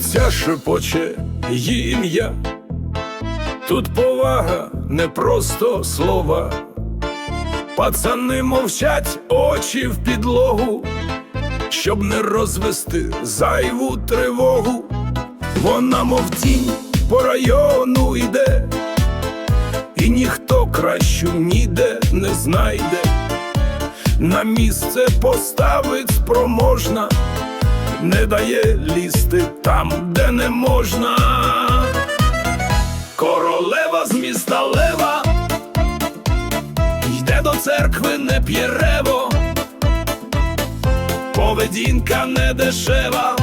Листя шепоче ім'я. Тут повага не просто слова. Пацани мовчать очі в підлогу, щоб не розвести зайву тривогу. Вона мов тінь по району йде, і ніхто кращу ніде не знайде. На місце поставить спроможна, не дає лізти там, де не можна. Королева з міста Лева йде до церкви не п'єрево, поведінка не дешева,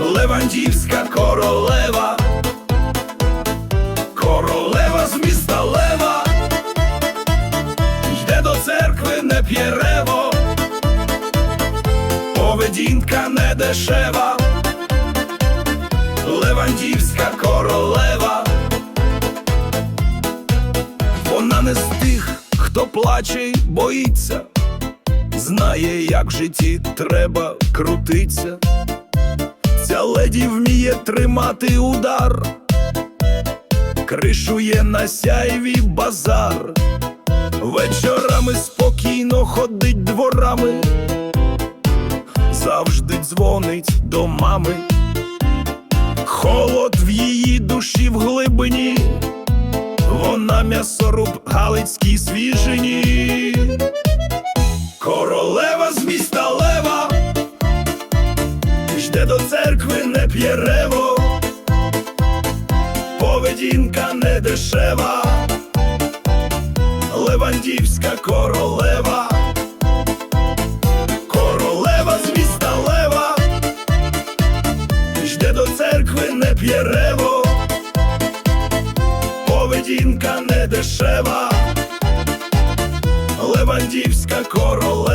Левандівська королева, королева з міста Лева, йде до церкви не п'єрево, поведінка не дешева. Левандівська королева. Вона не з тих, хто плаче й боїться, знає, як в житті треба крутиться. Ця леді вміє тримати удар, кришує на сяйві базар, вечорами спокійно ходить дворами, до мами. Холод в її душі в глибині, вона м'ясоруб галицькій свіжині, королева з міста Лева, йде до церкви не п'єрево, поведінка не дешева, не поведінка не дешева, Левандівська королева.